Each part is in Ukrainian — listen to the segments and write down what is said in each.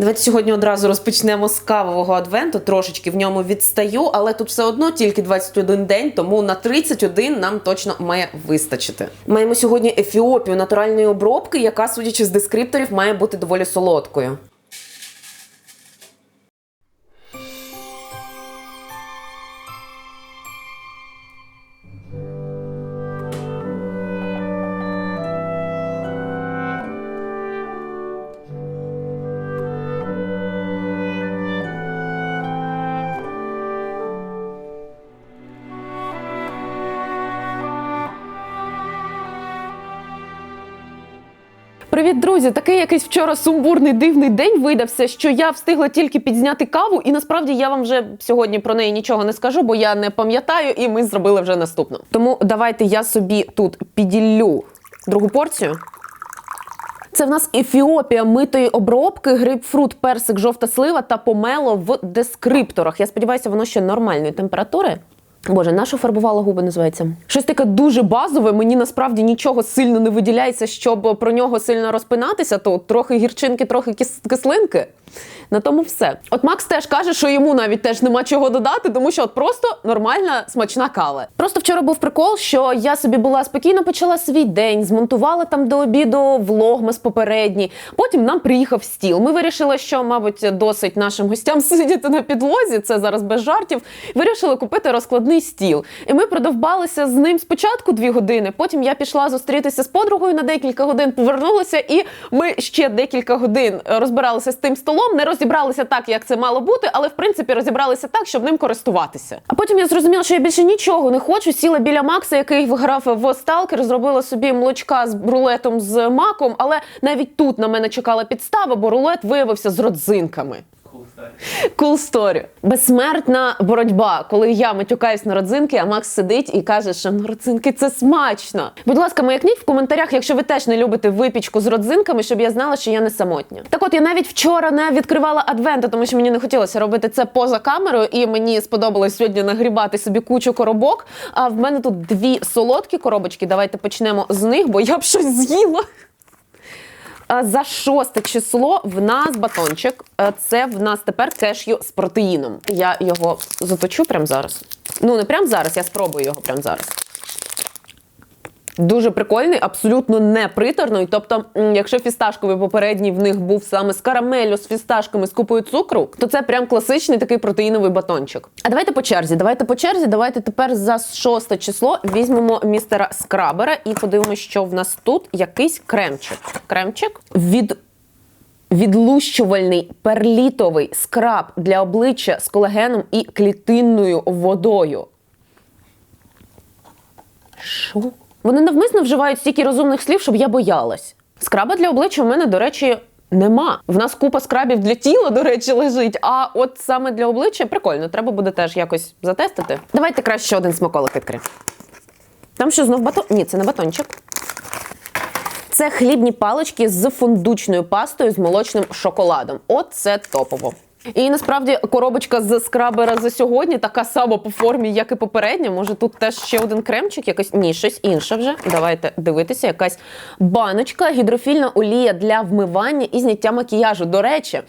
Давайте сьогодні одразу розпочнемо з кавового адвенту. Трошечки в ньому відстаю, але тут все одно тільки 21 день, тому на 31 нам точно має вистачити. Маємо сьогодні ефіопію натуральної обробки, яка, судячи з дескрипторів, має бути доволі солодкою. Привіт, друзі! Такий якийсь вчора сумбурний дивний день видався, що я встигла тільки підзняти каву, і насправді я вам вже сьогодні про неї нічого не скажу, бо я не пам'ятаю, і ми зробили вже наступну. Тому давайте я собі тут піділлю другу порцію. Це в нас ефіопія митої обробки, грейпфрут, персик, жовта слива та помело в дескрипторах. Я сподіваюся, воно ще нормальної температури. Боже, нащо фарбувала губи називається? Щось таке дуже базове. Мені насправді нічого сильно не виділяється, щоб про нього сильно розпинатися. То трохи гірчинки, трохи кис- кислинки. На тому все. От Макс теж каже, що йому навіть теж нема чого додати, тому що от просто нормальна смачна кава. Просто вчора був прикол, що я собі була спокійно почала свій день, змонтувала там до обіду влогмас попередній. Потім нам приїхав стіл. Ми вирішили, що, мабуть, досить нашим гостям сидіти на підлозі. Це зараз без жартів. Вирішили купити розкладний стіл. І ми продовбалися з ним спочатку дві години. Потім я пішла зустрітися з подругою на декілька годин, повернулася, і ми ще декілька годин розбиралися з тим столом. Не розібралися так, як це мало бути, але в принципі розібралися так, щоб ним користуватися. А потім я зрозуміла, що я більше нічого не хочу. Сіла біля Макса, який виграв в Сталкер, зробила собі молочка з рулетом з маком, але навіть тут на мене чекала підстава, бо рулет виявився з родзинками. Cool story. Безсмертна боротьба, коли я матюкаюсь на родзинки, а Макс сидить і каже, що ну, родзинки це смачно. Будь ласка, маякніть в коментарях, якщо ви теж не любите випічку з родзинками, щоб я знала, що я не самотня. Так от я навіть вчора не відкривала адвента, тому що мені не хотілося робити це поза камерою, і мені сподобалось сьогодні нагрібати собі кучу коробок. А в мене тут дві солодкі коробочки. Давайте почнемо з них, бо я б щось з'їла. А За шосте число в нас батончик. Е, Це в нас тепер кешю з протеїном. Я його заточу прямо зараз. Ну, не прямо зараз, я спробую його прямо зараз. Дуже прикольний, абсолютно не приторний. Тобто, якщо фісташковий попередній в них був саме з карамелю, з фісташками, з купою цукру, то це прям класичний такий протеїновий батончик. А давайте по черзі. Давайте по черзі. Давайте тепер за шосте число візьмемо містера скрабера і подивимося, що в нас тут якийсь кремчик. Кремчик від Відлущувальний перлітовий скраб для обличчя з колагеном і клітинною водою. Що? Вони навмисно вживають стільки розумних слів, щоб я боялась. Скраба для обличчя в мене, до речі, нема. В нас купа скрабів для тіла, до речі, лежить. А от саме для обличчя прикольно, треба буде теж якось затестити. Давайте краще один смаколик відкриємо. Там що знов батон? Ні, це не батончик. Це хлібні палички з фундучною пастою з молочним шоколадом. От це топово. І насправді коробочка з скрабера за сьогодні така сама по формі, як і попередня. Може, тут теж ще один кремчик, якось ні, щось інше вже. Давайте дивитися. Якась баночка, гідрофільна олія для вмивання і зняття макіяжу. До речі,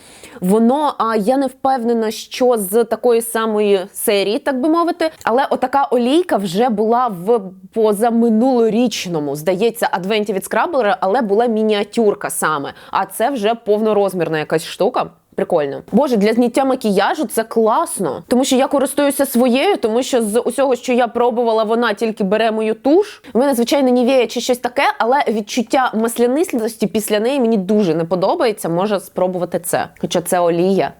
воно а я не впевнена, що з такої самої серії, так би мовити. Але отака олійка вже була в позаминулорічному, здається, адвенті від скрабера, але була мініатюрка саме. А це вже повнорозмірна якась штука. Прикольно. Боже, для зняття макіяжу це класно. Тому що я користуюся своєю, тому що з усього, що я пробувала, вона тільки бере мою туш. У мене, звичайно, нівея чи щось таке, але відчуття маслянистості після неї мені дуже не подобається. Може спробувати це. Хоча це олія.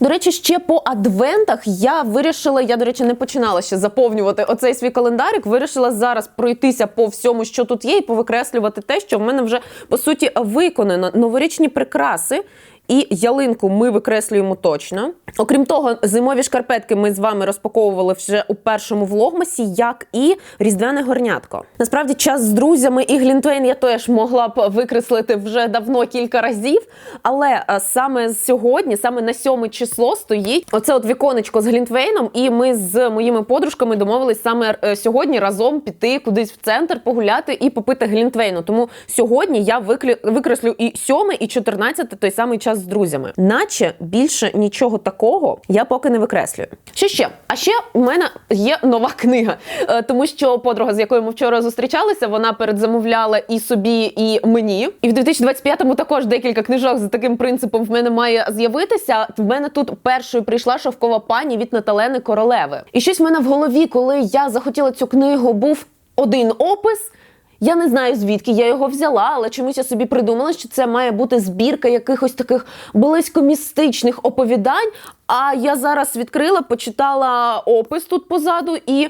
До речі, ще по адвентах я вирішила, я, до речі, не починала ще заповнювати оцей свій календарик. Вирішила зараз пройтися по всьому, що тут є, і повикреслювати те, що в мене вже по суті виконано. Новорічні прикраси. І ялинку ми викреслюємо точно. Окрім того, зимові шкарпетки ми з вами розпаковували вже у першому влогмасі, як і різдвяне горнятко. Насправді, час з друзями і Глінтвейн я теж могла б викреслити вже давно кілька разів. Але саме сьогодні, саме на сьоме число, стоїть оце от віконечко з Глінтвейном, і ми з моїми подружками домовились саме е, сьогодні разом піти кудись в центр, погуляти і попити Глінтвейну. Тому сьогодні я викреслю і сьоме, і чотирнадцяте той самий час з друзями. Наче більше нічого такого я поки не викреслюю. Що ще? А ще у мене є нова книга, Е, тому що подруга, з якою ми вчора зустрічалися, вона передзамовляла і собі, і мені. І в 2025-му також декілька книжок за таким принципом в мене має з'явитися. В мене тут першою прийшла шовкова пані від Наталени Королеви. І щось в мене в голові, коли я захотіла цю книгу, був один опис. Я не знаю звідки я його взяла, але чомусь я собі придумала, що це має бути збірка якихось таких близько містичних оповідань. А я зараз відкрила, почитала опис тут позаду і.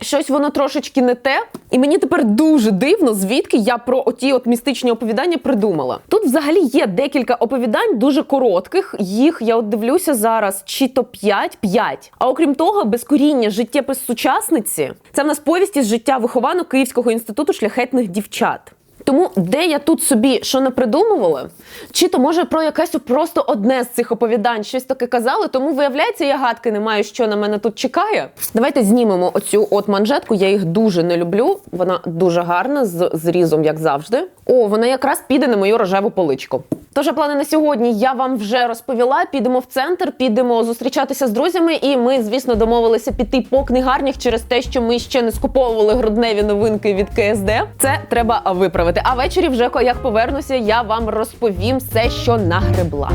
Щось воно трошечки не те, і мені тепер дуже дивно, звідки я про оті от містичні оповідання придумала. Тут взагалі є декілька оповідань дуже коротких. Їх я от дивлюся зараз, чи то 5 5 А окрім того, безкоріння життєпис сучасниці це в нас повісті з життя вихованок Київського інституту шляхетних дівчат. Тому де я тут собі що не придумувала, чи то може про якесь просто одне з цих оповідань щось таке казали, тому виявляється, я гадки не маю, що на мене тут чекає. Давайте знімемо оцю от манжетку. Я їх дуже не люблю. Вона дуже гарна з зрізом, як завжди. О, вона якраз піде на мою рожеву поличку. Тож плани на сьогодні я вам вже розповіла. Підемо в центр, підемо зустрічатися з друзями, і ми, звісно, домовилися піти по книгарнях через те, що ми ще не скуповували грудневі новинки від КСД. Це треба виправити. А ввечері, вже як повернуся, я вам розповім все, що нагребла.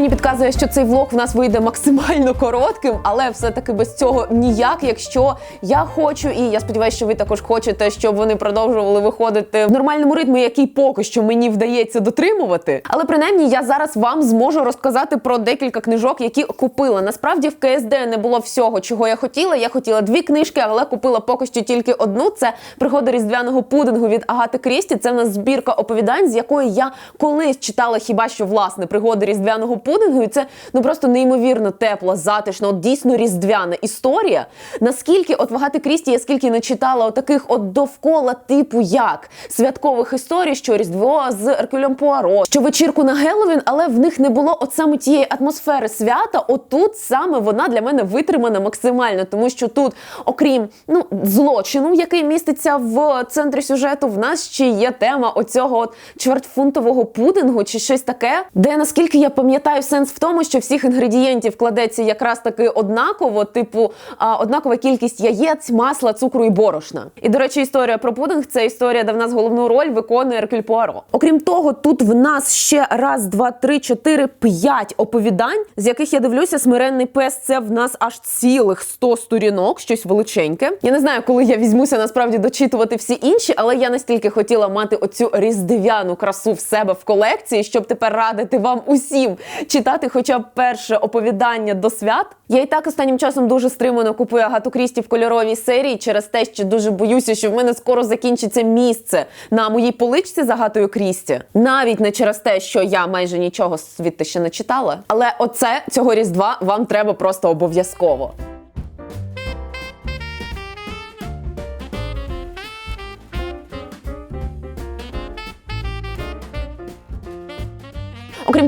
Мені підказує, що цей влог в нас вийде максимально коротким, але все-таки без цього ніяк. Якщо я хочу, і я сподіваюся, що ви також хочете, щоб вони продовжували виходити в нормальному ритмі, який поки що мені вдається дотримувати. Але принаймні я зараз вам зможу розказати про декілька книжок, які купила. Насправді в КСД не було всього, чого я хотіла. Я хотіла дві книжки, але купила поки що тільки одну. Це пригоди різдвяного пудингу від Агати Крісті. Це в нас збірка оповідань, з якої я колись читала хіба що власне пригоди різдвяного пудингу. І це ну просто неймовірно тепла, затишна, от дійсно різдвяна історія. Наскільки от в Агати Крісті я скільки не читала отаких от довкола типу як святкових історій, що Різдво з Еркюлем Пуаро, що вечірку на Геловін, але в них не було от саме тієї атмосфери свята. Отут саме вона для мене витримана максимально, тому що тут, окрім ну злочину, який міститься в центрі сюжету, в нас ще є тема оцього от чвертьфунтового пудингу чи щось таке, де наскільки я пам'ятаю, сенс в тому, що всіх інгредієнтів кладеться якраз таки однаково, типу а, однакова кількість яєць, масла, цукру і борошна. І до речі, історія про пудинг це історія, де в нас головну роль виконує Еркюль Пуаро. Окрім того, тут в нас ще раз, два, три, чотири, п'ять оповідань, з яких я дивлюся, смиренний пес це в нас аж цілих 100 сторінок, щось величеньке. Я не знаю, коли я візьмуся насправді дочитувати всі інші, але я настільки хотіла мати оцю різдвяну красу в себе в колекції, щоб тепер радити вам усім читати, хоча б перше оповідання до свят. Я і так останнім часом дуже стримано купую Агату Крісті в кольоровій серії через те, що дуже боюся, що в мене скоро закінчиться місце на моїй поличці з Агатою Крісті. Навіть не через те, що я майже нічого звідти ще не читала. Але оце цього різдва вам треба просто обов'язково.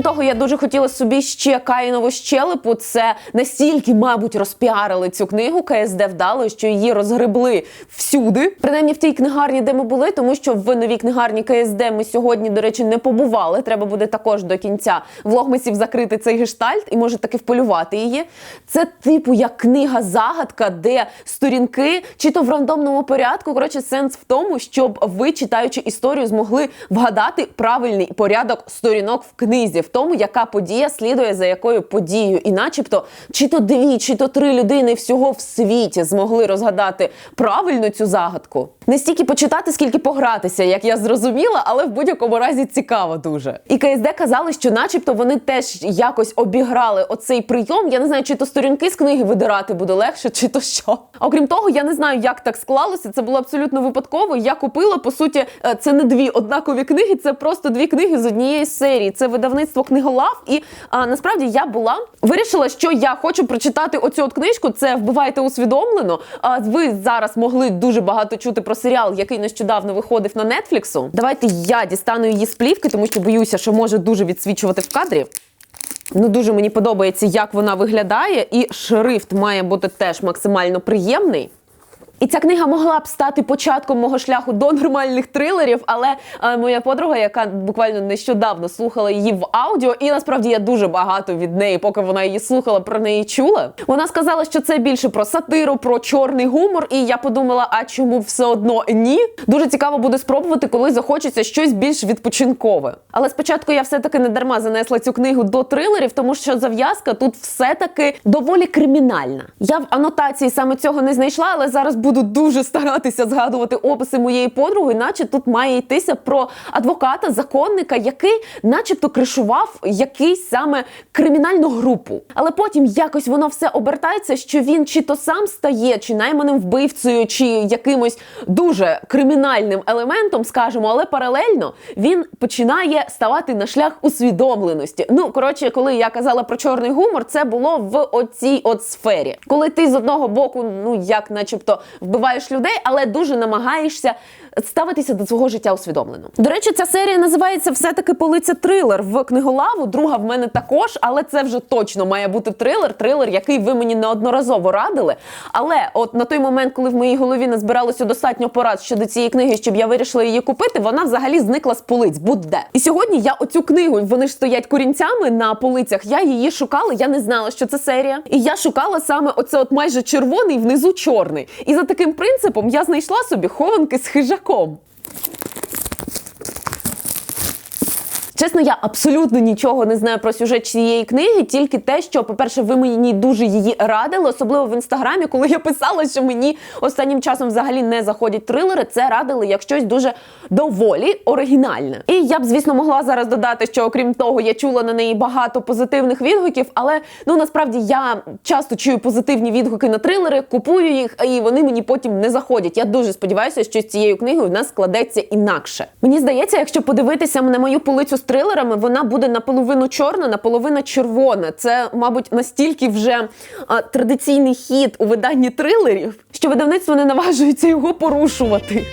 Того, я дуже хотіла собі ще Каїнову щелепу. Це настільки, мабуть, розпіарили цю книгу КСД вдало, що її розгребли всюди. Принаймні в тій книгарні, де ми були, тому що в новій книгарні КСД ми сьогодні, до речі, не побували. Треба буде також до кінця влогмасів закрити цей гештальт і може таки вполювати її. Це типу як книга загадка, де сторінки чи то в рандомному порядку. Коротше, сенс в тому, щоб ви, читаючи історію, змогли вгадати правильний порядок сторінок в книзі, в тому, яка подія слідує за якою подією, і, начебто, чи то дві, чи то три людини всього в світі змогли розгадати правильно цю загадку. Не стільки почитати, скільки погратися, як я зрозуміла, але в будь-якому разі цікаво дуже. І КСД казали, що, начебто, вони теж якось обіграли оцей прийом. Я не знаю, чи то сторінки з книги видирати буде легше, чи то що. Окрім того, я не знаю, як так склалося. Це було абсолютно випадково. Я купила по суті, е, це не дві однакові книги, це просто дві книги з однієї серії. Це видавництво книголав. І а, насправді я була вирішила, що я хочу прочитати оцю от книжку. Це вбивайте усвідомлено. А ви зараз могли дуже багато чути про серіал, який нещодавно виходив на Нетфліксу. Давайте я дістану її з плівки, тому що боюся, що може дуже відсвічувати в кадрі. Ну, дуже мені подобається, як вона виглядає, і шрифт має бути теж максимально приємний. І ця книга могла б стати початком мого шляху до нормальних трилерів, але е, моя подруга, яка буквально нещодавно слухала її в аудіо, і насправді я дуже багато від неї, поки вона її слухала, про неї чула. Вона сказала, що це більше про сатиру, про чорний гумор. І я подумала, а чому все одно ні? Дуже цікаво буде спробувати, коли захочеться щось більш відпочинкове. Але спочатку я все-таки не дарма занесла цю книгу до трилерів, тому що зав'язка тут все-таки доволі кримінальна. Я в анотації саме цього не знайшла, але зараз буду дуже старатися згадувати описи моєї подруги, наче тут має йтися про адвоката, законника, який, начебто, кришував якийсь саме кримінальну групу. Але потім якось воно все обертається, що він чи то сам стає, чи найманим вбивцею, чи якимось дуже кримінальним елементом, скажімо, але паралельно він починає ставати на шлях усвідомленості. Ну коротше, коли я казала про чорний гумор, це було в оцій от сфері, коли ти з одного боку, ну як, начебто, вбиваєш людей, але дуже намагаєшся ставитися до свого життя усвідомлено. До речі, ця серія називається все-таки полиця трилер в книголаву. Друга в мене також, але це вже точно має бути трилер. Трилер, який ви мені неодноразово радили. Але от на той момент, коли в моїй голові назбиралося достатньо порад щодо цієї книги, щоб я вирішила її купити, вона взагалі зникла з полиць. Будь-де. І сьогодні я оцю книгу, вони ж стоять корінцями на полицях. Я її шукала, я не знала, що це серія. І я шукала саме оце от майже червоний, внизу чорний. І за таким принципом я знайшла собі хованки з хижаком. Чесно, я абсолютно нічого не знаю про сюжет цієї книги, тільки те, що, по-перше, ви мені дуже її радили, особливо в інстаграмі, коли я писала, що мені останнім часом взагалі не заходять трилери. Це радили як щось дуже доволі оригінальне. І я б, звісно, могла зараз додати, що окрім того, я чула на неї багато позитивних відгуків, але ну насправді я часто чую позитивні відгуки на трилери, купую їх, і вони мені потім не заходять. Я дуже сподіваюся, що з цією книгою в нас складеться інакше. Мені здається, якщо подивитися на мою полицю з трилерами, вона буде наполовину чорна, наполовину червона. Це, мабуть, настільки вже а, традиційний хід у виданні трилерів, що видавництво не наважується його порушувати.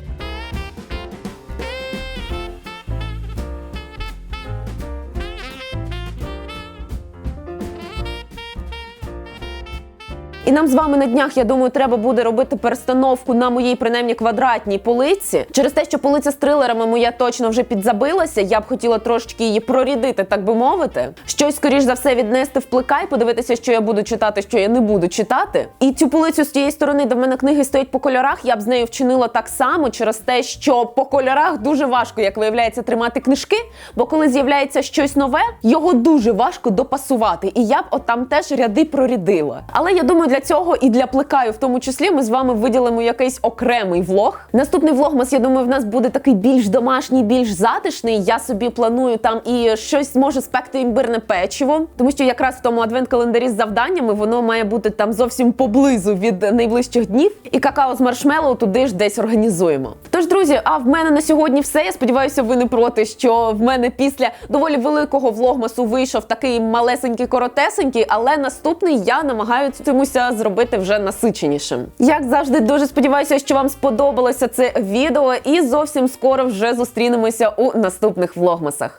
І нам з вами на днях, я думаю, треба буде робити перестановку на моїй принаймні квадратній полиці. Через те, що полиця з трилерами моя точно вже підзабилася. Я б хотіла трошечки її прорідити, так би мовити. Щось скоріш за все віднести в плекай, подивитися, що я буду читати, що я не буду читати. І цю полицю з тієї сторони, де в мене книги стоять по кольорах. Я б з нею вчинила так само через те, що по кольорах дуже важко, як виявляється, тримати книжки. Бо коли з'являється щось нове, його дуже важко допасувати. І я б отам теж ряди прорідила. Але я думаю, цього і для плекаю, в тому числі, ми з вами виділимо якийсь окремий влог. Наступний влогмас, я думаю, в нас буде такий більш домашній, більш затишний. Я собі планую там і щось може спекти імбирне печиво, тому що якраз в тому адвент-календарі з завданнями воно має бути там зовсім поблизу від найближчих днів. І какао з маршмеллоу туди ж десь організуємо. Тож, друзі, а в мене на сьогодні все. Я сподіваюся, ви не проти, що в мене після доволі великого влогмасу вийшов такий малесенький, коротесенький, але наступний я намагаюся зробити вже насиченішим. Як завжди, дуже сподіваюся, що вам сподобалося це відео, і зовсім скоро вже зустрінемося у наступних влогмасах.